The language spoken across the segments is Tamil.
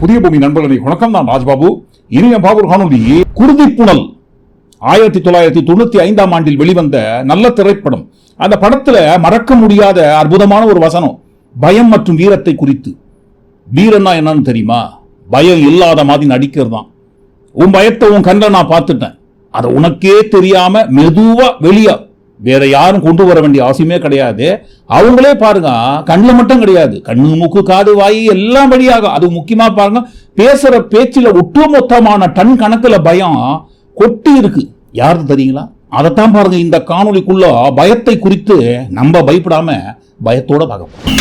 புதிய பூமி நண்பர்களை வணக்கம். நான் ராஜ்பாபு. இனிய பாபூர் காணொலி குருதி புனல். ஆயிரத்தி தொள்ளாயிரத்தி தொண்ணூத்தி ஐந்தாம் ஆண்டில் வெளிவந்த நல்ல திரைப்படம். அந்த படத்துல மறக்க முடியாத அற்புதமான ஒரு வசனம் பயம் மற்றும் வீரத்தை குறித்து. வீரன்னா என்னன்னு தெரியுமா? பயம் இல்லாத மாதிரி நடிக்கிறது தான் உன் பயத்தை உன் கண்ணில் நான் பார்த்துட்டேன். அதை உனக்கே தெரியாம மெதுவா வெளியா வேற யாரும் கொண்டு வர வேண்டிய அவசியமே கிடையாது. அவங்களே பாருங்க கண்ணில் மட்டும் கிடையாது. கண்ணு மூக்கு காது வாய் எல்லாம் வழியாகும். அது முக்கியமாக பாருங்க பேசுகிற பேச்சில் ஒட்டுமொத்தமான டன் கணக்கில் பயம் கொட்டி இருக்கு. யார் தெரியுங்களா? அதைத்தான் பாருங்க இந்த காணொலிக்குள்ள பயத்தை குறித்து நம்ம பயப்படாம பயத்தோட பார்க்க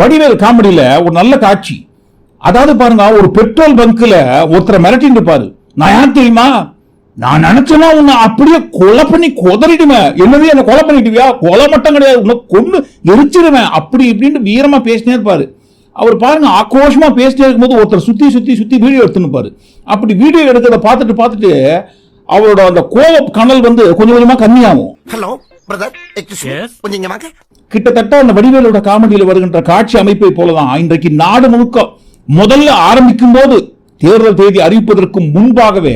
வடிவேல் காமெடியில் ஒரு நல்ல காட்சி. அதாவது பாருங்க ஒரு பெட்ரோல் பங்க்ல ஒருத்தரை மிரட்டிட்டு இருப்பாரு நான் யார் தெரியுமா? நான் நினைச்சேன்னா உன்னை அப்படியே கொலை பண்ணி கொதறிடுவேன். என்னது என்ன கொலை பண்ணிடுவியா கொலை மட்டும் கிடையாது உன்னை கொண்டு எரிச்சிடுவேன் அப்படி இப்படின்னு வீரமா பேசினே இருப்பாரு. அவர் பாருங்க ஆக்ரோஷமா பேசிட்டே இருக்கும்போது ஒருத்தர் சுத்தி சுத்தி சுத்தி வீடியோ எடுத்துன்னு அப்படி வீடியோ எடுக்கிறத பார்த்துட்டு பார்த்துட்டு அவரோட அந்த கோவ கனல் வந்து கொஞ்சம் கொஞ்சமா கம்மியாகும். ஹலோ கிட்டத்தட்ட அந்த வடிவேலோட காமெடியில் வருகின்ற காட்சி அமைப்பை போலதான் இன்றைக்கு நாடு முழுக்க முதல்ல ஆரம்பிக்கும் போது தேர்தல் தேதி அறிவிப்பதற்கு முன்பாகவே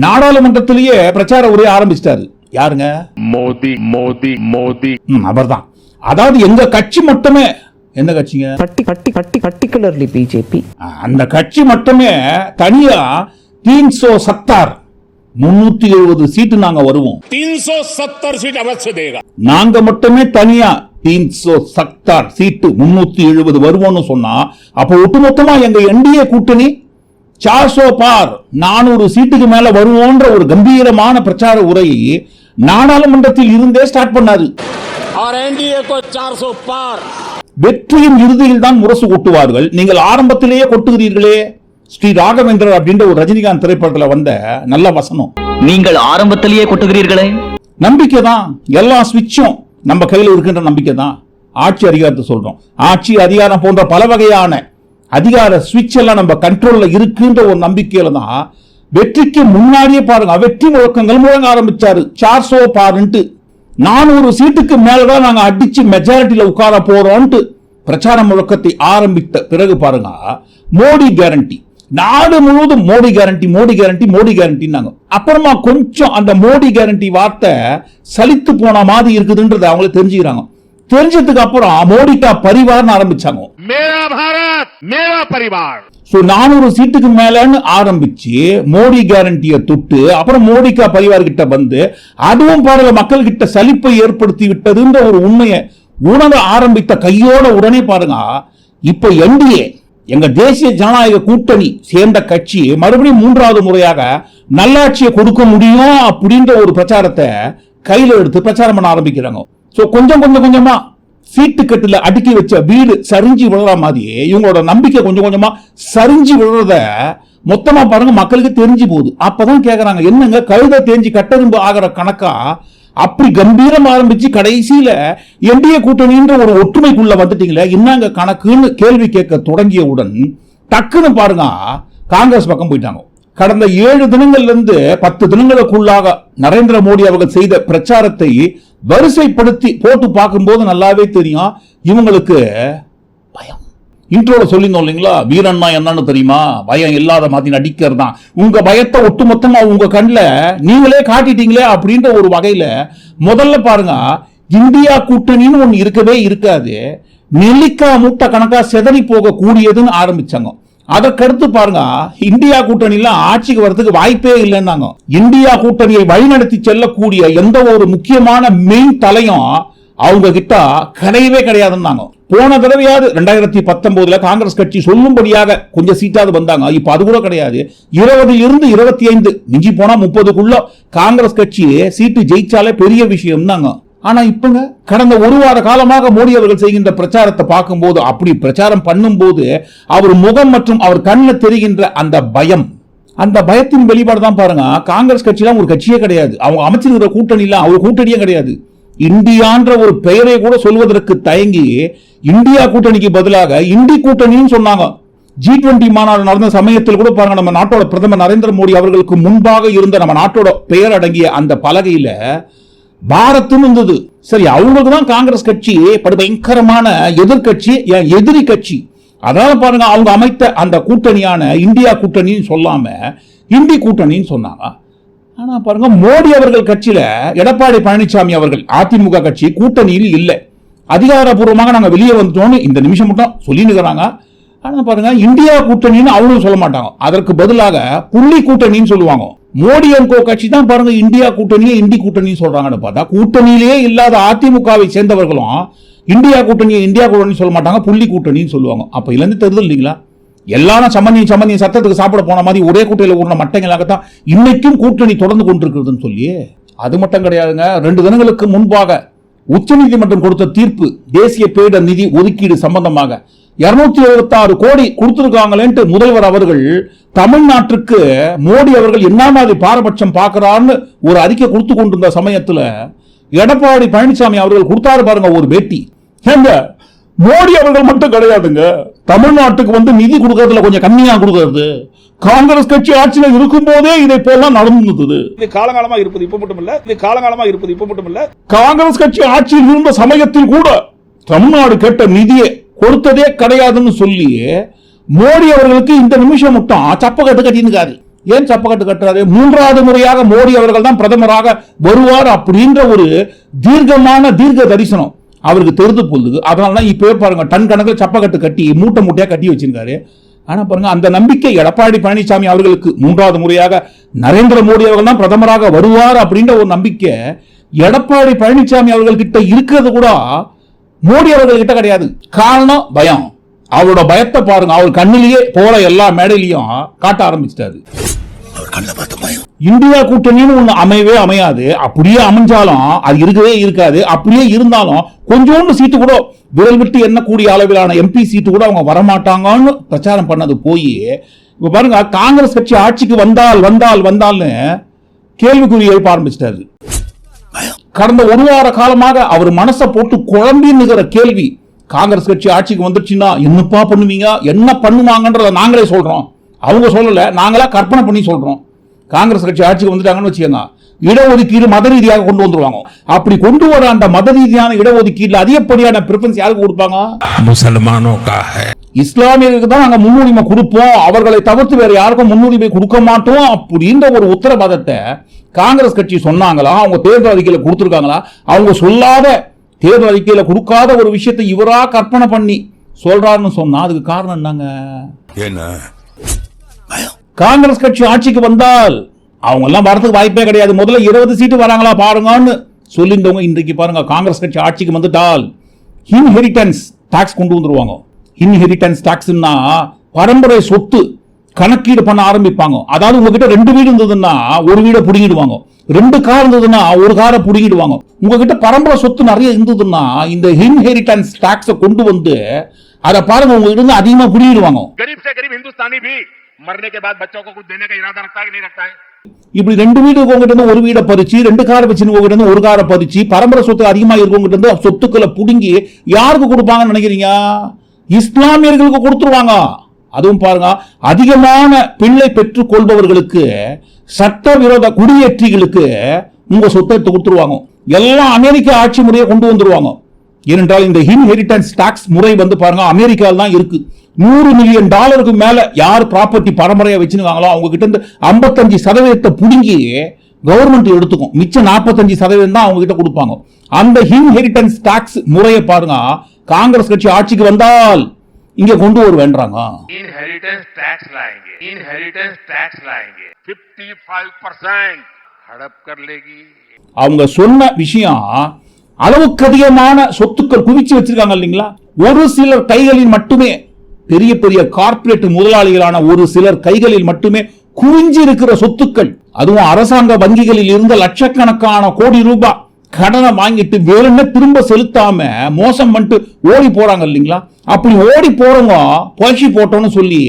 நாடாளுமன்றத்திலேயே பிரச்சார உரையை ஆரம்பிச்சிட்டாரு. யாருங்க? மோதி மோதி மோதி. அவர்தான். அதாவது எங்க கட்சி மட்டுமே எந்த கட்சிங்க? கட்டி பட்டி பட்டி பர்டிகுலர்லி பிஜேபி. அந்த கட்சி மட்டுமே தனியா தீன்சோ சத்தார் முன்னூத்தி எழுபது சீட்டு நாங்க வருவோம். தீன்சோ சத்தார் சீட் அவசியம் நாங்க மட்டுமே தனியா தீன்சோ சக்தார் சீட்டு முன்னூத்தி எழுபது வருவோம்னு சொன்னா அப்போ ஒட்டுமொத்தமா எங்க என்டிஏ கூட்டணி சார்சோ பார் நானூறு சீட்டுக்கு மேல வருவோன்ற ஒரு கம்பீரமான பிரச்சார உரையை நாடாளுமன்றத்தில் இருந்தே ஸ்டார்ட் பண்ணாரு. வெற்றியின் இறுதியில் தான் முரசு கொட்டுவார்கள். நீங்கள் ஆரம்பத்திலேயே கொட்டுகிறீர்களே. ஸ்ரீ ராகவேந்திரர் அப்படின்ற ஒரு ரஜினிகாந்த் திரைப்படத்துல வந்த நல்ல வசனம். நீங்கள் ஆரம்பத்திலேயே கொட்டுகிறீர்களே. நம்பிக்கை தான் எல்லா சுவிட்சும் நம்ம கையில் இருக்கின்ற நம்பிக்கை தான். ஆட்சி அதிகாரத்தை சொல்கிறோம் ஆட்சி அதிகாரம் போன்ற பல வகையான அதிகார ஸ்விட்ச் எல்லாம் நம்ம கண்ட்ரோலில் இருக்குன்ற ஒரு நம்பிக்கையில் தான் வெற்றிக்கு முன்னாடியே பாருங்க வெற்றி முழக்கங்கள் முழங்க ஆரம்பிச்சாரு. சார்சோ பாருன்ட்டு நானூறு சீட்டுக்கு மேலே தான் நாங்கள் அடித்து மெஜாரிட்டியில் உட்கார போறோம்ட்டு பிரச்சார முழக்கத்தை ஆரம்பித்த பிறகு பாருங்க மோடி கேரண்டி நாடு முழுவதும் மோடி கேரண்டி மோடி கேரண்டி மோடி கேரண்டின்னாங்க அப்புறமா கொஞ்சம் அந்த மோடி கேரண்டி வார்த்தை சலித்து போன மாதிரி இருக்குதுன்றதை அவங்கள தெரிஞ்சுக்கிறாங்க. தெரிஞ்சதுக்கு அப்புறம் மோடிக்கா பரிவார்னு ஆரம்பிச்சாங்க. மேரா பாரத் மேரா பரிவார். ஸோ நானூறு சீட்டுக்கு மேலன்னு ஆரம்பிச்சு மோடி கேரண்டியை தொட்டு அப்புறம் மோடிக்கா பரிவார் கிட்ட வந்து அதுவும் பாருங்க மக்கள் கிட்ட சலிப்பை ஏற்படுத்தி விட்டதுன்ற ஒரு உண்மையை உணர ஆரம்பித்த கையோட உடனே பாருங்க இப்போ என்டிஏ எங்க தேசிய ஜனநாயக கூட்டணி சேர்ந்த கட்சி மறுபடியும் மூன்றாவது முறையாக நல்லாட்சியை கொடுக்க முடியும் அப்படின்ற ஒரு பிரச்சாரத்தை கையில் எடுத்து பிரச்சாரம் பண்ண ஆரம்பிக்கிறாங்க. ஸோ கொஞ்சம் கொஞ்சம் கொஞ்சமா சீட்டு அடுக்கி வச்ச வீடு சரிஞ்சு விழுற மாதிரியே இவங்களோட நம்பிக்கை கொஞ்சம் கொஞ்சமா சரிஞ்சு விழுறத மொத்தமா பாருங்க மக்களுக்கு தெரிஞ்சு போகுது. அப்பதான் கேட்கறாங்க என்னங்க கழுத தேஞ்சு கட்டெரும்பு ஆகிற கணக்கா அப்படி கம்பீரம் ஆரம்பிச்சு கடைசியில என்டிஏ கூட்டணின்ற ஒரு ஒற்றுமைக்குள்ள வந்துட்டீங்களே என்னங்க கணக்குன்னு கேள்வி கேட்க தொடங்கியவுடன் டக்குன்னு பாருங்க காங்கிரஸ் பக்கம் போயிட்டாங்க. கடந்த ஏழு தினங்கள்ல இருந்து பத்து தினங்களுக்குள்ளாக நரேந்திர மோடி அவர்கள் செய்த பிரச்சாரத்தை வரிசைப்படுத்தி போட்டு பார்க்கும்போது நல்லாவே தெரியும். இவங்களுக்கு பயம். இன்ட்ரோல சொல்லியிருந்தோம் இல்லைங்களா? வீரன்னா என்னன்னு தெரியுமா? பயம் இல்லாத மாதிரி நடிக்கிறது தான். உங்க பயத்தை ஒட்டுமொத்தமாக உங்க கண்ணில் நீங்களே காட்டிட்டீங்களே அப்படின்ற ஒரு வகையில முதல்ல பாருங்க இந்தியா கூட்டணின்னு ஒன்று இருக்கவே இருக்காது. நெல்லிக்காய் மூட்டை கணக்கா செதறி போக கூடியதுன்னு ஆரம்பிச்சாங்க அதற்கடுத்து பாருங்க இந்தியா கூட்டணியில ஆட்சிக்கு வர்றதுக்கு வாய்ப்பே இல்லைன்னாங்க. இந்தியா கூட்டணியை வழிநடத்தி செல்லக்கூடிய எந்த ஒரு முக்கியமான மெயின் தலையும் அவங்க கிட்ட கிடையவே கிடையாதுன்னாங்க போன தடவையாவது ரெண்டாயிரத்தி பத்தொன்பதுல காங்கிரஸ் கட்சி சொல்லும்படியாக கொஞ்சம் சீட்டாவது வந்தாங்க. இப்ப அது கூட கிடையாது. இருபதுல இருந்து இருபத்தி ஐந்து மிஞ்சி போனா முப்பதுக்குள்ள காங்கிரஸ் கட்சி சீட்டு ஜெயிச்சாலே பெரிய விஷயம் தாங்க ஆனா இப்பங்க கடந்த ஒரு வார காலமாக மோடி அவர்கள் செய்கின்ற பிரச்சாரத்தை பார்க்கும்போது அப்படி பிரச்சாரம் பண்ணும்போது அவர் முகம் மற்றும் அவர் கண்ணில் தெரிகின்ற அந்த பயம் அந்த பயத்தின் வெளிப்பாடு தான் பாருங்க. காங்கிரஸ் கட்சிலாம் ஒரு கட்சியே கிடையாது. அவங்க அமைச்சிருக்கிற கூட்டணிலாம் அவர் கூட்டணியே கிடையாது. இந்தியான்ற ஒரு பெயரை கூட சொல்வதற்கு தயங்கி இந்தியா கூட்டணிக்கு பதிலாக இந்தி கூட்டணின்னு சொன்னாங்க. ஜி டுவெண்டி மாநாடு நடந்த சமயத்தில் கூட பாருங்க நம்ம நாட்டோட பிரதமர் நரேந்திர மோடி அவர்களுக்கு முன்பாக இருந்த நம்ம நாட்டோட பெயர் அடங்கிய அந்த பலகையில பாரத்னு இருந்தது. சரி அவங்களுக்கு தான் காங்கிரஸ் கட்சி படு பயங்கரமான எதிர்க்கட்சி என் எதிரி கட்சி. அதனால பாருங்க அவங்க அமைத்த அந்த கூட்டணியான இந்தியா கூட்டணின்னு சொல்லாம இந்தி கூட்டணின்னு சொன்னாங்க. ஆனா பாருங்க மோடி அவர்கள் கட்சியில எடப்பாடி பழனிசாமி அவர்கள் அதிமுக கட்சி கூட்டணியில் இல்லை. அதிகாரப்பூர்வமாக நாங்க வெளியே வந்துட்டோம்னு இந்த நிமிஷம் மட்டும் சொல்லினுக்கிறாங்க ஆனா பாருங்க இந்தியா கூட்டணின்னு அவங்களும் சொல்ல மாட்டாங்க. அதற்கு பதிலாக புள்ளி கூட்டணின்னு சொல்லுவாங்க. மோடி கோ கட்சி தான் பாருங்க இந்தியா கூட்டணியே இந்தி கூட்டணின்னு சொல்றாங்கன்னு பார்த்தா கூட்டணியிலேயே இல்லாத அதிமுகவை சேர்ந்தவர்களும் இந்தியா கூட்டணியை இந்தியா கூட்டணி சொல்ல மாட்டாங்க புள்ளி கூட்டணின்னு சொல்லுவாங்க. அப்ப இதுல இருந்து தெரிதல் இல்லைங்களா? எல்லாரும் சம்மந்தி சம்மந்தி சத்தத்துக்கு சாப்பிட போன மாதிரி ஒரே கூட்டையில் ஊர்ன மட்டைகளாகத்தான் இன்னைக்கும் கூட்டணி தொடர்ந்து கொண்டிருக்கிறதுன்னு சொல்லி அது மட்டும் கிடையாதுங்க. ரெண்டு தினங்களுக்கு முன்பாக உச்சநீதிமன்றம் கொடுத்த தீர்ப்பு தேசிய பேரிடர் நிதி ஒதுக்கீடு சம்பந்தமாக இருநூத்தி எழுபத்தாறு கோடி கொடுத்துருக்காங்களேன்ட்டு முதல்வர் அவர்கள் தமிழ்நாட்டுக்கு மோடி அவர்கள் என்ன மாதிரி பாரபட்சம் பார்க்கறான்னு ஒரு அறிக்கை கொடுத்து கொண்டிருந்த சமயத்தில் எடப்பாடி பழனிசாமி அவர்கள் கொடுத்தாரு பாருங்க ஒரு பேட்டி. மோடி அவர்கள் மட்டும் கிடையாதுங்க. தமிழ்நாட்டுக்கு வந்து நிதி கொடுக்கறதுல கொஞ்சம் கம்மியா கொடுக்கறது. காங்கிரஸ் கட்சி ஆட்சியில இருக்கும் போதே இதை போலாம் நடந்தது. இது காலகாலமா இருப்பது இப்ப மட்டும் இல்ல இது காலகாலமா இருப்பது இப்ப மட்டும் இல்ல. காங்கிரஸ் கட்சி ஆட்சியில் இருந்த சமயத்தில் கூட தமிழ்நாடு கேட்ட நிதியை கொடுத்ததே கிடையாதுன்னு சொல்லி மோடி அவர்களுக்கு இந்த நிமிஷம் மட்டும் சப்பக்கட்டு கட்டியிருக்காரு ஏன் சப்பக்கட்டு கட்டுறாரு? மூன்றாவது முறையாக மோடி அவர்கள் தான் பிரதமராக வருவார் அப்படின்ற ஒரு தீர்க்கமான தீர்க்க தரிசனம். அவருக்கு தெரிந்து போகுது அதனால தான் இப்போ பாருங்க டன் கணக்கில் சப்பக்கட்டு கட்டி மூட்டை மூட்டையா கட்டி வச்சிருக்காரு. ஆனா பாருங்க அந்த நம்பிக்கை எடப்பாடி பழனிசாமி அவர்களுக்கு மூன்றாவது முறையாக நரேந்திர மோடி அவர்கள் தான் பிரதமராக வருவார் அப்படின்ற ஒரு நம்பிக்கை எடப்பாடி பழனிசாமி அவர்கள்கிட்ட இருக்கிறது கூட மோடி அவர்கள் கிட்ட கிடையாது. காரணம் பயம். அவரோட பயத்தை பாருங்க அவர் கண்ணிலேயே போற எல்லா மேடையிலையும் காட்ட ஆரம்பிச்சிட்டாரு. இந்தியா கூட்டணின்னு ஒன்று அமையவே அமையாது. அப்படியே அமைஞ்சாலும் அது இருக்கவே இருக்காது. அப்படியே இருந்தாலும் கொஞ்சோண்டு சீட்டு கூட விரல் விட்டு எண்ணக்கூடிய அளவிலான எம்பி சீட்டு கூட அவங்க வரமாட்டாங்கன்னு பிரச்சாரம் பண்ணது போய் இப்போ பாருங்க காங்கிரஸ் கட்சி ஆட்சிக்கு வந்தால் வந்தால் வந்தால்னு கேள்விக்குறி எழுப்ப ஆரம்பிச்சிட்டாரு. கடந்த ஒரு வார காலமாக அவர் மனசை போட்டு குழம்பின்னுகிற கேள்வி காங்கிரஸ் கட்சி ஆட்சிக்கு வந்துருச்சுன்னா என்னப்பா பண்ணுவீங்க? என்ன பண்ணுவாங்கன்றத நாங்களே சொல்றோம். அவங்க சொல்லலை நாங்களா கற்பனை பண்ணி சொல்றோம். காங்கிரஸ் கட்சி ஆட்சிக்கு வந்துட்டாங்கன்னு வச்சுக்கோங்க. இடஒதுக்கீடு மத ரீதியாக கொண்டு வந்துருவாங்க. அப்படி கொண்டு வர அந்த மத ரீதியான இடஒதுக்கீடுல அதிகப்படியான பிரிஃபரன்ஸ் யாருக்கு கொடுப்பாங்க? முசல்மானோ இஸ்லாமியர்களுக்கு தான் நாங்கள் முன்னுரிமை கொடுப்போம். அவர்களை தவிர்த்து வேற யாருக்கும் முன்னுரிமை கொடுக்க மாட்டோம் அப்படின்ற ஒரு உத்தரவாதத்தை காங்கிரஸ் கட்சி சொன்னாங்களா? அவங்க தேர்தல் அறிக்கையில் கொடுத்துருக்காங்களா? அவங்க சொல்லாத தேர்தல் அறிக்கையில் கொடுக்காத ஒரு விஷயத்தை இவரா கற்பனை பண்ணி சொல்றாருன்னு சொன்னா அதுக்கு காரணம் என்னங்க? என்ன காங்கிரஸ் கட்சி ஆட்சிக்கு வந்தால் அவங்க எல்லாம் வரதுக்கு வாய்ப்பே கிடையாது. முதல்ல இருபது சீட்டு வராங்களா பாருங்கன்னு சொல்லியிருந்தவங்க இன்றைக்கு பாருங்க காங்கிரஸ் கட்சி ஆட்சிக்கு வந்துட்டால் இன்ஹெரிட்டன்ஸ் டாக்ஸ் கொண்டு வந்துருவாங்க. இன்ஹெரிட்டன்ஸ் டாக்ஸ்னா பரம்பரை சொத்து கணக்கீடு பண்ண ஆரம்பிப்பாங்க. அதாவது உங்ககிட்ட ரெண்டு வீடு இருந்ததுன்னா ஒரு வீடை புடுங்கிடுவாங்க. ரெண்டு கார் இருந்ததுன்னா ஒரு காரை பிடுங்கிடுவாங்க. உங்ககிட்ட பரம்பரை சொத்து நிறைய இருந்ததுன்னா இந்த இன்ஹெரிட்டன்ஸ் டாக்ஸை கொண்டு வந்து அதை பாருங்க உங்ககிட்ட இருந்து அதிகமா புடுங்கிடுவாங்க. गरीब से गरीब हिंदुस्तानी भी मरने के बाद बच्चों को कुछ देने का इरादा रखता है कि नहीं रखता है இப்படி ரெண்டு வீடு உங்ககிட்ட இருந்து ஒரு வீடை பறிச்சு ரெண்டு காரை வச்சு உங்ககிட்ட இருந்து ஒரு காரை பறிச்சு பரம்பரை சொத்து அதிகமா இருக்கவங்கிட்ட இருந்து சொத்துக்களை புடுங்கி யாருக்கு கொடுப்பாங்கன்னு நினைக்கிறீங்க இஸ்லாமியர்களுக்கு கொடுத்துருவாங்க அதுவும் பாருங்க அதிகமான பிள்ளை பெற்றுக் கொள்பவர்களுக்கு சட்டவிரோத குடியேற்றிகளுக்கு உங்க சொத்தை எடுத்து கொடுத்துருவாங்க எல்லாம் அமெரிக்க ஆட்சி முறையை கொண்டு வந்துருவாங்க ஏனென்றால் இந்த இன்ஹெரிட்டன்ஸ் டாக்ஸ் முறை வந்து பாருங்க அமெரிக்காவில் தான் இருக்கு நூறு மில்லியன் டாலருக்கு மேல யார் ப்ராப்பர்ட்டி பரம்பரையா வச்சிருக்காங்களோ அவங்க கிட்ட இருந்து ஐம்பத்தஞ்சு சதவீதத்தை புடுங்கி கவர்மெண்ட் எடுத்துக்கும் மிச்சம் நாற்பத்தஞ்சு சதவீதம் தான் அவங்க கிட்ட கொடுப்பாங்க அந்த இன்ஹெரிட்டன்ஸ் டாக்ஸ் முறையை பாருங்க காங்கிரஸ் கட்சி ஆட்சிக்கு வந்தால் இங்க கொண்டு வருவேன்றாங்க इनहेरिटेंस टैक्स लाएंगे इनहेरिटेंस टैक्स लाएंगे 55 परसेंट हड़प कर लेगी அவங்க சொன்ன விஷயம் அளவுக்கு அதிகமான சொத்துக்கள் குவிச்சு வச்சிருக்காங்க இல்லைங்களா? ஒரு சிலர் கைகளில் மட்டுமே பெரிய பெரிய கார்ப்பரேட் முதலாளிகளான ஒரு சிலர் கைகளில் மட்டுமே குவிஞ்சி இருக்கிற சொத்துக்கள். அதுவும் அரசாங்க வங்கிகளில் இருந்த லட்சக்கணக்கான கோடி ரூபாய் கடனை வாங்கிட்டு வேணும்னு திரும்ப செலுத்தாம மோசம் பண்ணிட்டு ஓடி போறாங்க இல்லைங்களா? அப்படி ஓடி போறவங்க புரட்சி போட்டோம்னு சொல்லி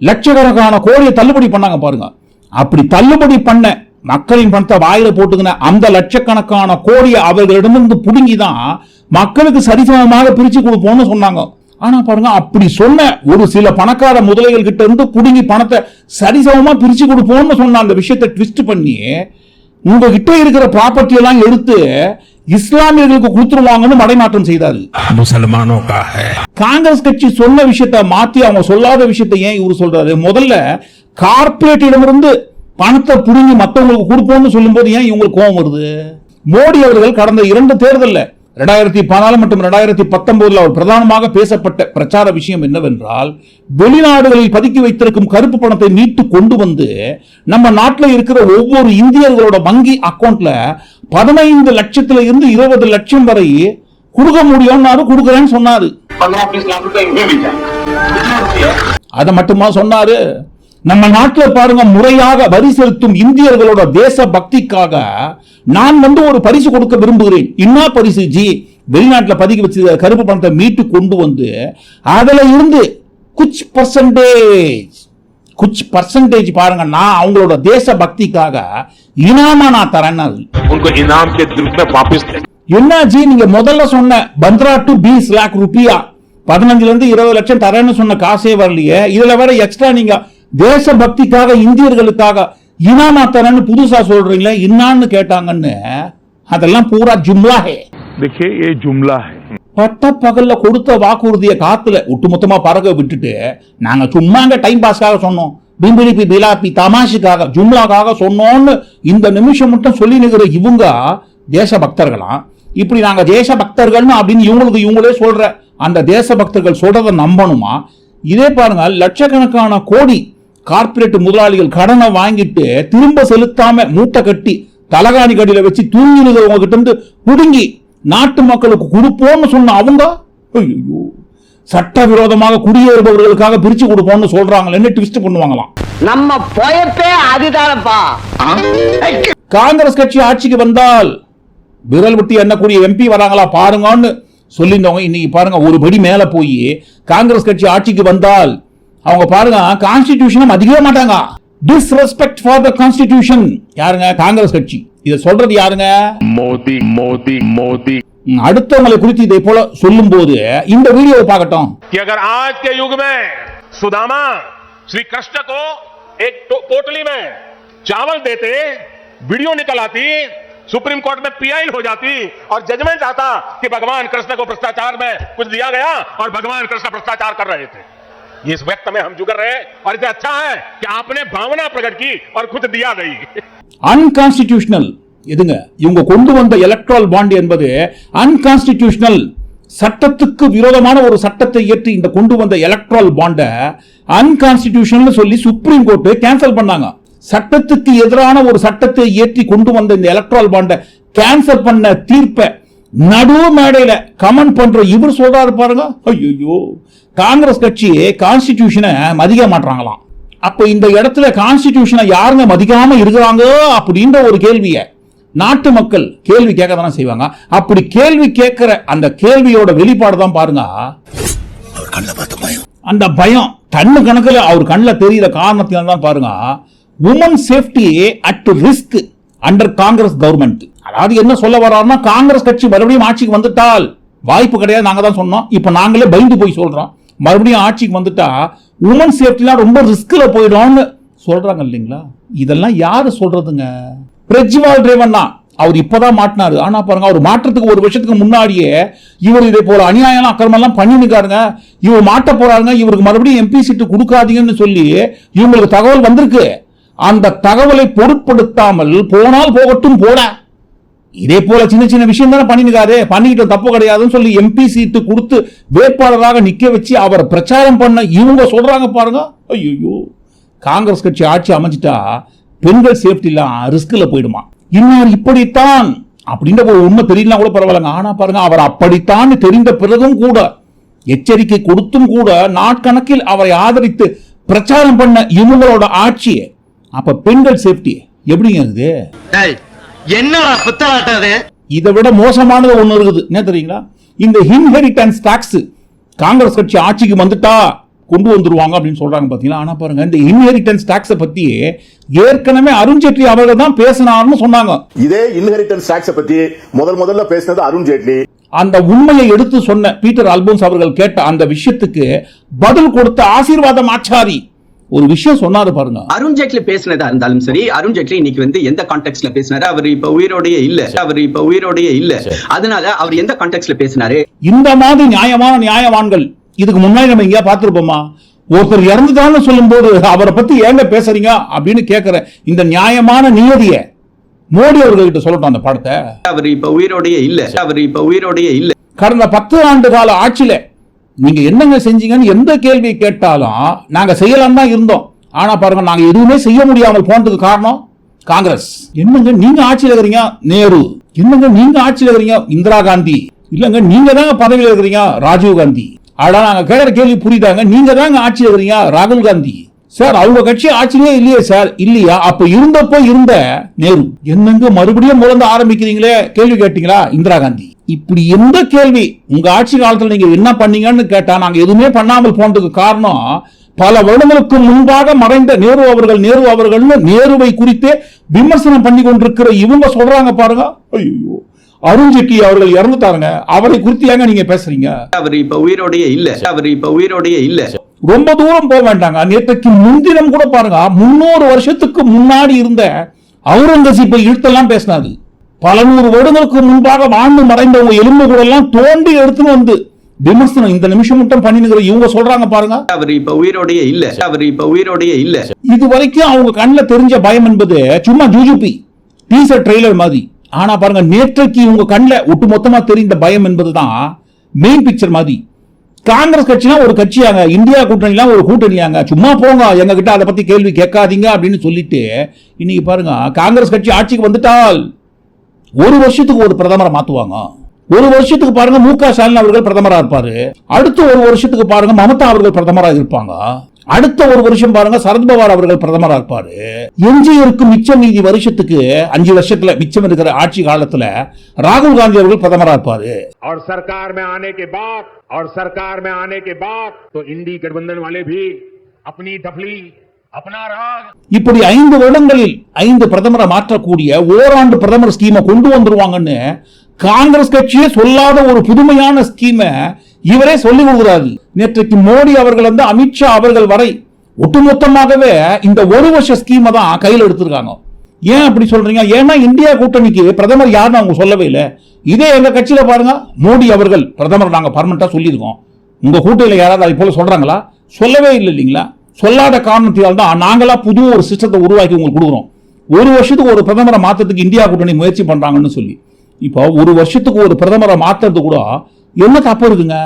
லட்சக்கணக்கான கோடியை தள்ளுபடி பண்ணாங்க பாருங்க. அப்படி தள்ளுபடி பண்ண மக்களின் பணத்தை வாயில போட்டுக்கின அந்த லட்சக்கணக்கான கோடியை அவர்களிடமிருந்து புடுங்கிதான் மக்களுக்கு சரிசமமாக பிரிச்சு கொடுப்போம்னு சொன்னாங்க. ஆனா பாருங்க அப்படி சொன்ன ஒரு சில பணக்கார முதலைகள் கிட்ட இருந்து புடுங்கி பணத்தை சரிசமமா பிரிச்சு கொடுப்போம்னு சொன்ன அந்த விஷயத்தை ட்விஸ்ட் பண்ணி உங்ககிட்ட இருக்கிற ப்ராப்பர்ட்டி எல்லாம் எடுத்து இஸ்லாமியர்களுக்கு கொடுத்துருவாங்கன்னு மடைமாற்றம் செய்தாரு. காங்கிரஸ் கட்சி சொன்ன விஷயத்த மாத்தி அவங்க சொல்லாத விஷயத்த ஏன் இவர் சொல்றாரு? முதல்ல கார்பரேட்டிடமிருந்து பணத்தை புடுங்கி மத்தவங்களுக்கு கொடுப்போம்னு சொல்லும்போது ஏன் இவங்களுக்கு கோபம் வருது? மோடி அவர்கள் கடந்த இரண்டு தேர்தல்ல ரெண்டாயிரத்தி பதினாலு மற்றும் ரெண்டாயிரத்தி பத்தொன்பதுல அவர் பிரதானமாக பேசப்பட்ட பிரச்சார விஷயம் என்னவென்றால் வெளிநாடுகளில் பதுக்கி வைத்திருக்கும் கருப்பு பணத்தை மீட்டு கொண்டு வந்து நம்ம நாட்டில் இருக்கிற ஒவ்வொரு இந்தியர்களோட வங்கி அக்கவுண்ட்ல பதினைந்து லட்சத்துல இருந்து இருபது லட்சம் வரை கொடுக்க முடியும்னாரு கொடுக்குறேன்னு சொன்னாரு. அதை மட்டுமா சொன்னாரு? நம்ம நாட்டில் பாருங்க முறையாக வரி செலுத்தும் இந்தியர்களோட தேச பக்திக்காக நான் வந்து ஒரு பரிசு கொடுக்க விரும்புகிறேன். என்ன பரிசு ஜி. வெளிநாட்டில் பதுக்கி வச்சு கருப்பு பணத்தை மீட்டு கொண்டு வந்து அதில் இருந்து குச் பர்சன்டேஜ் குச் பர்சன்டேஜ் பாருங்க நான் அவங்களோட தேச பக்திக்காக இனாமா நான் தரேன் என்ன ஜி? நீங்க முதல்ல சொன்ன பந்த்ரா டு பீஸ் லேக் ருபியா பதினஞ்சுல இருந்து இருபது லட்சம் தரேன்னு சொன்ன காசே வரலையே. இதுல வேற எக்ஸ்ட்ரா நீங்க தேச பக்திக்காக இந்தியர்களுக்காக இனாமா தரேன்னு புதுசா சொல்றீங்களே இன்னான்னு கேட்டாங்கன்னு அதெல்லாம் பூரா ஜும்லா ஹே देखिए ये जुमला है பட்ட பகல்ல கொடுத்த வாக்குறுதியை காத்துல ஒட்டுமொத்தமா பறக்க விட்டுட்டு நாங்க சும்மாங்க டைம் பாஸ்க்காக சொன்னோம் பிம்பிடிப்பி பிலாப்பி தமாஷுக்காக ஜும்லாக்காக சொன்னோம்னு இந்த நிமிஷம் மட்டும் சொல்லி நிற்கிற இவங்க தேச பக்தர்களாம் இப்படி நாங்க தேச பக்தர்கள்னு அப்படின்னு இவங்களுக்கு இவங்களே சொல்ற அந்த தேச பக்தர்கள் சொல்றதை நம்பணுமா இதே பாருங்க லட்சக்கணக்கான கோடி கார்ப்பரேட் முதலாளிகள் கடனை வாங்கிட்டு திரும்ப செலுத்தாம மூட்டை கட்டி தலகாணி கடியில வச்சு தூங்கினுகிறவங்க கிட்ட இருந்து புடுங்கி நாட்டு மக்களுக்கு கொடுப்போம்னு சொன்ன அவங்க? ஐயோ சட்டவிரோதமாக குடியேறுபவர்களுக்காக பிரிச்சு கொடுப்போம்னு சொல்றாங்களேன்னு ட்விஸ்ட் பண்ணுவாங்களாம்? நம்ம போயப்பே அதுதானப்பா. காங்கிரஸ் கட்சி ஆட்சிக்கு வந்தால் விரல் விட்டு எண்ணக்கூடிய எம்பி வராங்களா பாருங்கன்னு சொல்லியிருந்தவங்க. இன்னைக்கு பாருங்க ஒரு படி மேல போய் காங்கிரஸ் கட்சி ஆட்சிக்கு வந்தால் அவங்க பாருங்க கான்ஸ்டிடியூஷனை மதிக்கவே மாட்டாங்க டிஸ்ரெஸ்பெக்ட் ஃபார் த கான்ஸ்டிடியூஷன் யாருங்க காங்கிரஸ் கட்சி இதை சொல்றது யாருங்க मोदी मोदी मोदी ம், அடுத்தவங்களை குறித்து இதை போல சொல்லும்போது இந்த வீடியோவை பார்க்கட்டும் कि अगर आज के युग में सुदामा श्री कृष्ण को एक टो- पोटली में चावल देते वीडियो निकल आती सुप्रीम कोर्ट में पीआई हो जाती और जजमेंट आता कि भगवान कृष्ण को भ्रष्टाचार में कुछ दिया गया और भगवान कृष्ण भ्रष्टाचार कर रहे थे इस व्यक्त में हम जुगर रहे और इसे अच्छा है कि आपने भावना प्रकट की और खुद दिया गई அன்கான்ஸ்டிடியூஷனல் எதுங்க இவங்க கொண்டு வந்த எலக்ட்ரால் பாண்ட் என்பது அன்கான்ஸ்டிடியூஷனல் சட்டத்துக்கு விரோதமான ஒரு சட்டத்தை ஏற்றி இந்த கொண்டு வந்த எலக்ட்ரால் பாண்டை அன்கான்ஸ்டிடியூஷனல் சொல்லி சுப்ரீம் கோர்ட் கேன்சல் பண்ணாங்க சட்டத்துக்கு எதிரான ஒரு சட்டத்தை ஏற்றி கொண்டு வந்த இந்த எலக்ட்ரால் பாண்டை கேன்சல் பண்ண தீர்ப்பை நடு மேடையில கமெண்ட் பண்ற இவர் சொல்றாரு பாருங்க. ஐயோ காங்கிரஸ் கட்சி கான்ஸ்டிடியூஷனை மதிக்க மாட்டாங்களாம் அப்ப இந்த இடத்துல கான்ஸ்டிடியூஷனை யாருங்க மதிக்காம இருக்கிறாங்க அப்படின்ற ஒரு கேள்வியை நாட்டு மக்கள் கேள்வி கேட்க தானே செய்வாங்க. அப்படி கேள்வி கேட்கிற அந்த கேள்வியோட வெளிப்பாடு தான் பாருங்க. அந்த பயம் கண்ணு கணக்குல அவர் கண்ணில் தெரிகிற காரணத்தினால தான் பாருங்க. Woman safety at risk under Congress government அது என்ன சொல்ல வர்றாருன்னா காங்கிரஸ் கட்சி மறுபடியும் ஆட்சிக்கு வந்துட்டால் வாய்ப்பு கிடையாது நாங்க தான் சொன்னோம். இப்போ நாங்களே பயந்து போய் சொல்றோம். மறுபடியும் ஆட்சிக்கு வந்துட்டா உமன் சேஃப்டிலாம் ரொம்ப ரிஸ்க்ல போயிடும்னு சொல்றாங்க இல்லைங்களா? இதெல்லாம் யாரு சொல்றதுங்க? பிரஜ்வால் தான். அவர் இப்பதான் மாட்டினாரு. ஆனா பாருங்க அவர் மாற்றத்துக்கு ஒரு வருஷத்துக்கு முன்னாடியே இவர் இதே போல அநியாயம் அக்கிரமெல்லாம் பண்ணிருக்காருங்க இவர் மாட்ட போறாருங்க இவருக்கு மறுபடியும் எம்பி சீட்டு கொடுக்காதீங்கன்னு சொல்லி இவங்களுக்கு தகவல் வந்திருக்கு. அந்த தகவலை பொருட்படுத்தாமல் போனால் போகட்டும் போட இதே போல சின்ன சின்ன விஷயம் தானே பண்ணிருக்காரு பண்ணிக்கிட்ட தப்பு கிடையாதுன்னு சொல்லி எம்பி சீட்டு கொடுத்து வேட்பாளராக நிக்க வச்சு அவர் பிரச்சாரம் பண்ண இவங்க சொல்றாங்க பாருங்க. ஐயோ காங்கிரஸ் கட்சி ஆட்சி அமைச்சிட்டா பெண்கள் சேஃப்டிலாம் ரிஸ்க்ல போயிடுமா. இன்னார் இப்படித்தான். அப்படின்ற ஒரு உண்மை தெரியலாம் கூட பரவாயில்லங்க. ஆனா பாருங்க அவர் அப்படித்தான் தெரிந்த பிறகும் கூட எச்சரிக்கை கொடுத்தும் கூட நாட்கணக்கில் அவரை ஆதரித்து பிரச்சாரம் பண்ண இவங்களோட ஆட்சியை. அப்ப பெண்கள் சேஃப்டி எப்படிங்க இருக்குது என்னடா புத்தலாட்டம் அது இதை விட மோசமானது ஒண்ணு இருக்குது. என்ன தெரியுங்களா? இந்த இன்ஹெரிட்டன்ஸ் டாக்ஸ் காங்கிரஸ் கட்சி ஆட்சிக்கு வந்துட்டா கொண்டு வந்துருவாங்க அப்படின்னு சொல்றாங்க பாத்தீங்களா? ஆனா பாருங்க இந்த இன்ஹெரிட்டன்ஸ் டாக்ஸை பத்தி ஏற்கனவே அருண்ஜேட்லி அவர்கள் தான் பேசினார்னு சொன்னாங்க. இதே இன்ஹெரிட்டன்ஸ் டாக்ஸ பத்தி முதல் முதல்ல பேசினது அருண் ஜேட்லி. அந்த உண்மையை எடுத்து சொன்ன பீட்டர் அல்போன்ஸ் அவர்கள் கேட்ட அந்த விஷயத்துக்கு பதில் கொடுத்த ஆசீர்வாதம் ஆச்சாரி. ஒரு விஷயம் சொன்னாரு பாருங்க. அருண் ஜேட்லி பேசினதா இருந்தாலும் சரி அருண் ஜேட்லி இன்னைக்கு வந்து எந்த கான்டெக்ட்ல பேசினாரு? அவர் இப்ப உயிரோடயே இல்ல. அவர் இப்ப உயிரோடயே இல்ல. அதனால அவர் எந்த கான்டெக்ட்ல பேசினாரு? இந்த மாதிரி நியாயமான நியாயவான்கள் இதுக்கு முன்னாடி நம்ம எங்கேயா பார்த்திருப்போமா? ஒருத்தர் இறந்துட்டான்னு சொல்லும்போது அவரை பத்தி ஏங்க பேசுறீங்க அப்படின்னு கேட்கிற இந்த நியாயமான நியதிய மோடி அவர்கள்கிட்ட சொல்லட்டும் அந்த படத்தை. அவர் இப்ப உயிரோடயே இல்ல. அவர் இப்ப உயிரோடயே இல்ல. கடந்த பத்து ஆண்டு கால ஆட்சியில நீங்க என்னங்க செஞ்சீங்கன்னு எந்த கேள்வி கேட்டாலும் நாங்க செய்யலாம் தான் இருந்தோம். ஆனா பாருங்க நாங்க எதுவுமே செய்ய முடியாமல் போனதுக்கு காரணம் காங்கிரஸ். என்னங்க நீங்க ஆட்சியில் இருக்கிறீங்க? நேரு. என்னங்க நீங்க ஆட்சியில் இருக்கிறீங்க? இந்திரா காந்தி. இல்லங்க நீங்க தாங்க பதவியில் இருக்கிறீங்க? ராஜீவ் காந்தி. ஆனா நாங்க கேட்கிற கேள்வி புரியுதாங்க? நீங்க தாங்க ஆட்சியில் இருக்கிறீங்க? ராகுல் காந்தி. சார் அவங்க கட்சி ஆட்சியே இல்லையே சார். இல்லையா? அப்ப இருந்தப்போ இருந்த நேரு. என்னங்க மறுபடியும் முழந்து ஆரம்பிக்கிறீங்களே? கேள்வி கேட்டீங்களா? இந்திரா காந்தி. இப்படி எந்த கேள்வி? உங்க ஆட்சி காலத்துல நீங்க என்ன பண்ணீங்கன்னு கேட்டா நாங்க எதுவுமே பண்ணாமல் போனதுக்கு காரணம் பல வருடங்களுக்கு முன்பாக மறைந்த நேரு அவர்கள் நேரு அவர்கள்னு நேருவை குறித்தே விமர்சனம் பண்ணி கொண்டிருக்கிற இவங்க சொல்றாங்க பாருங்க. ஐயோ. அருண் ஜேட்லி அவர்கள் இறந்துட்டாருங்க. அவரை குறித்து ஏங்க நீங்க பேசுறீங்க? அவர் இப்ப உயிரோடயே இல்ல. அவர் இப்ப உயிரோடயே இல்ல. ரொம்ப தூரம் போக வேண்டாங்க. நேற்றுக்கு முன்தினம் கூட பாருங்க. முன்னூறு வருஷத்துக்கு முன்னாடி இருந்த அவுரங்கசீப்பை இழுத்தெல்லாம் பேசினாரு. பல நூறு வருடங்களுக்கு முன்பாக வாழ்ந்து மறைந்தவங்க எலும்பு கூட எல்லாம் தோண்டி எடுத்துன்னு வந்து விமர்சனம். இந்த நிமிஷம் மட்டும் பண்ணினுக்கிற இவங்க சொல்றாங்க பாருங்க. அவர் இப்ப உயிரோடயே இல்ல. அவர் இப்ப உயிரோடயே இல்ல. இது வரைக்கும் அவங்க கண்ணில் தெரிஞ்ச பயம் என்பது சும்மா ஜூஜுபி டீசர் ட்ரெய்லர் மாதிரி. ஆனா பாருங்க நேற்றைக்கு உங்க கண்ணில் ஒட்டுமொத்தமா தெரிந்த பயம் என்பதுதான் மெயின் பிக்சர் மாதிரி. காங்கிரஸ் கட்சினா ஒரு கட்சியாங்க இந்தியா கூட்டணிலாம் ஒரு கூட்டணியாங்க. சும்மா போங்க எங்க கிட்ட அதை பத்தி கேள்வி கேட்காதீங்க அப்படின்னு சொல்லிட்டு இன்னைக்கு பாருங்க காங்கிரஸ் கட்சி ஆட்சிக்கு வந்துட்டால் ஒரு வருஷத்துக்கு ஒரு பிரதமரை மாத்துவாங்க. ஒரு வருஷத்துக்கு பாருங்க மு க ஸ்டாலின் அவர்கள் பிரதமரா இருப்பாரு. அடுத்து ஒரு வருஷத்துக்கு பாருங்க மமதா அவர்கள் பிரதமரா இருப்பாங்க. அடுத்த ஒரு வருஷம் பாருங்க சரத்பவார் அவர்கள் பிரதமரா இருப்பாரு எஞ்சி இருக்கும் மிச்சம் மீதி வருஷத்துக்கு அஞ்சு வருஷத்துல மிச்சம் இருக்கிற ஆட்சி காலத்துல ராகுல் காந்தி அவர்கள் பிரதமரா இருப்பாரு और सरकार में आने के बाद और सरकार में आने के बाद तो इंडी गठबंधन वाले भी अपनी डफली अपना राग இப்படி ஐந்து வருடங்களில் ஐந்து பிரதமரை மாற்றக்கூடிய ஓராண்டு பிரதமர் ஸ்கீமை கொண்டு வந்துருவாங்கன்னு காங்கிரஸ் கட்சியே சொல்லாத ஒரு புதுமையான ஸ்கீமை இவரே சொல்லி கொடுக்குறாரு. நேற்றைக்கு மோடி அவர்கள் வந்து அமித்ஷா அவர்கள் வரை ஒட்டுமொத்தமாகவே இந்த ஒரு வருஷ ஸ்கீமை தான் கையில் எடுத்திருக்காங்க. ஏன் அப்படி சொல்றீங்க? ஏன்னா இந்தியா கூட்டணிக்கு பிரதமர் யாருன்னு அவங்க சொல்லவே இல்லை. இதே எங்க கட்சியில பாருங்க மோடி அவர்கள் பிரதமர் நாங்கள் பர்மனண்டா சொல்லியிருக்கோம். உங்க கூட்டணியில் யாராவது அது போல சொல்றாங்களா? சொல்லவே இல்லை இல்லைங்களா? சொல்லாத காரணத்தினால் தான் நாங்களா புது ஒரு சிஸ்டத்தை உருவாக்கி உங்களுக்கு கொடுக்குறோம். ஒரு வருஷத்துக்கு ஒரு பிரதமரை மாற்றத்துக்கு இந்தியா கூட்டணி முயற்சி பண்றாங்கன்னு சொல்லி. இப்போ ஒரு வருஷத்துக்கு ஒரு பிரதமரை மாற்றுறது கூட என்ன தப்பு இருக்குங்க?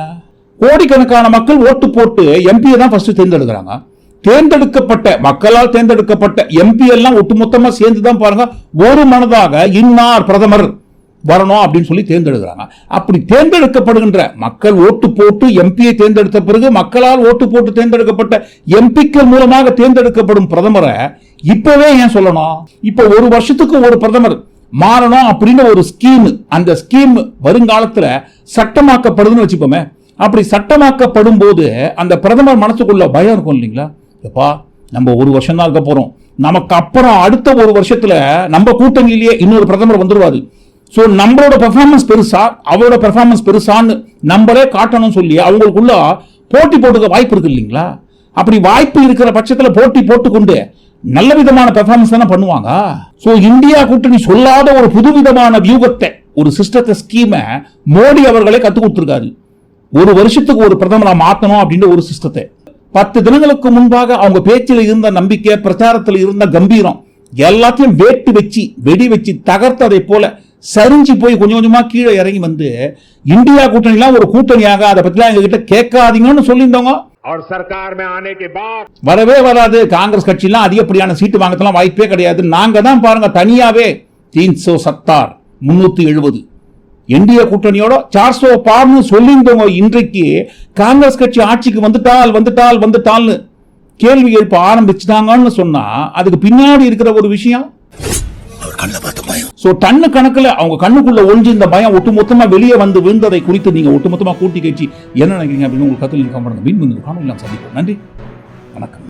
கோடிக்கணக்கான மக்கள் ஓட்டு போட்டு எம்பியை தான் ஃபர்ஸ்ட் தேர்ந்தெடுக்கிறாங்க. தேர்ந்தெடுக்கப்பட்ட மக்களால் தேர்ந்தெடுக்கப்பட்ட எம்பி எல்லாம் ஒட்டுமொத்தமாக சேர்ந்து தான் பாருங்க ஒரு மனதாக இன்னார் பிரதமர் வரணும் அப்படின்னு சொல்லி தேர்ந்தெடுக்கிறாங்க. அப்படி தேர்ந்தெடுக்கப்படுகின்ற மக்கள் ஓட்டு போட்டு எம்பியை தேர்ந்தெடுத்த பிறகு மக்களால் ஓட்டு போட்டு தேர்ந்தெடுக்கப்பட்ட எம்பிக்கள் மூலமாக தேர்ந்தெடுக்கப்படும் பிரதமரை இப்பவே ஏன் சொல்லணும்? இப்ப ஒரு வருஷத்துக்கு ஒரு பிரதமர் மாறணும் அப்படின்னு ஒரு ஸ்கீம் அந்த ஸ்கீம் வருங்காலத்தில் சட்டமாக்கப்படுதுன்னு வச்சுப்போமே அப்படி சட்டமாக்கப்படும் போது அந்த பிரதமர் மனசுக்குள்ள பயம் இருக்கும் இல்லைங்களா? எப்பா நம்ம ஒரு வருஷம் தான் இருக்க போகிறோம் நமக்கு அப்புறம் அடுத்த ஒரு வருஷத்தில் நம்ம கூட்டணியிலேயே இன்னொரு பிரதமர் வந்துடுவாரு ஸோ நம்மளோட பெர்ஃபார்மன்ஸ் பெருசா அவரோட பெர்ஃபார்மன்ஸ் பெருசான்னு நம்மளே காட்டணும்னு சொல்லி அவங்களுக்குள்ள போட்டி போட்டுக்க வாய்ப்பு இருக்கு இல்லைங்களா? அப்படி வாய்ப்பு இருக்கிற பட்சத்தில் போட்டி போட்டுக்கொண்டு நல்ல விதமான பெர்ஃபார்மன்ஸ் தானே பண்ணுவாங்க? ஸோ இந்தியா கூட்டணி சொல்லாத ஒரு புதுவிதமான வியூகத்தை ஒரு சிஸ்டத்தை ஸ்கீமை மோடி அவர்களே கற்றுக் கொடுத்துருக்காரு. ஒரு வருஷத்துக்கு ஒரு பிரதமரை மாற்றணும் அப்படின்ற ஒரு சிஸ்டத்தை பத்து தினங்களுக்கு முன்பாக அவங்க பேச்சில் இருந்த நம்பிக்கை பிரச்சாரத்தில் இருந்த கம்பீரம் எல்லாத்தையும் வேட்டு வச்சு வெடி வச்சு தகர்த்ததை போல சரிஞ்சு போய் கொஞ்சம் கொஞ்சமாக கீழே இறங்கி வந்து இந்தியா கூட்டணிலாம் ஒரு கூட்டணியாக அதை பற்றிலாம் எங்ககிட்ட கேட்காதீங்கன்னு சொல்லியிருந்தவங்க. வரவே வராது. காங்கிரஸ் கட்சியெல்லாம் அதிகப்படியான சீட்டு வாங்கத்தெல்லாம் வாய்ப்பே கிடையாது. நாங்க தான் பாருங்க தனியாவே தீன்சோ சத்தார் முன்னூத்தி எழுபது. என்டிஏ கூட்டணியோட சார்சோ பார்னு சொல்லியிருந்தவங்க இன்றைக்கு காங்கிரஸ் கட்சி ஆட்சிக்கு வந்துட்டால் வந்துட்டால் வந்துட்டால்னு கேள்வி எழுப்ப ஆரம்பிச்சுட்டாங்கன்னு சொன்னா அதுக்கு பின்னாடி இருக்கிற ஒரு விஷயம் ஸோ டன்னு கணக்கில் அவங்க கண்ணுக்குள்ள ஒளிஞ்சு இந்த பயம் ஒட்டுமொத்தமாக வெளியே வந்து விழுந்ததை குறித்து நீங்கள் ஒட்டுமொத்தமாக கூட்டி கட்சி என்ன நினைக்கிறீங்க? அப்படின்னு உங்களுக்கு கத்தில் நீங்க காமெடுங்க மீன் வந்து காணொலி சந்திப்போம். நன்றி. வணக்கம்.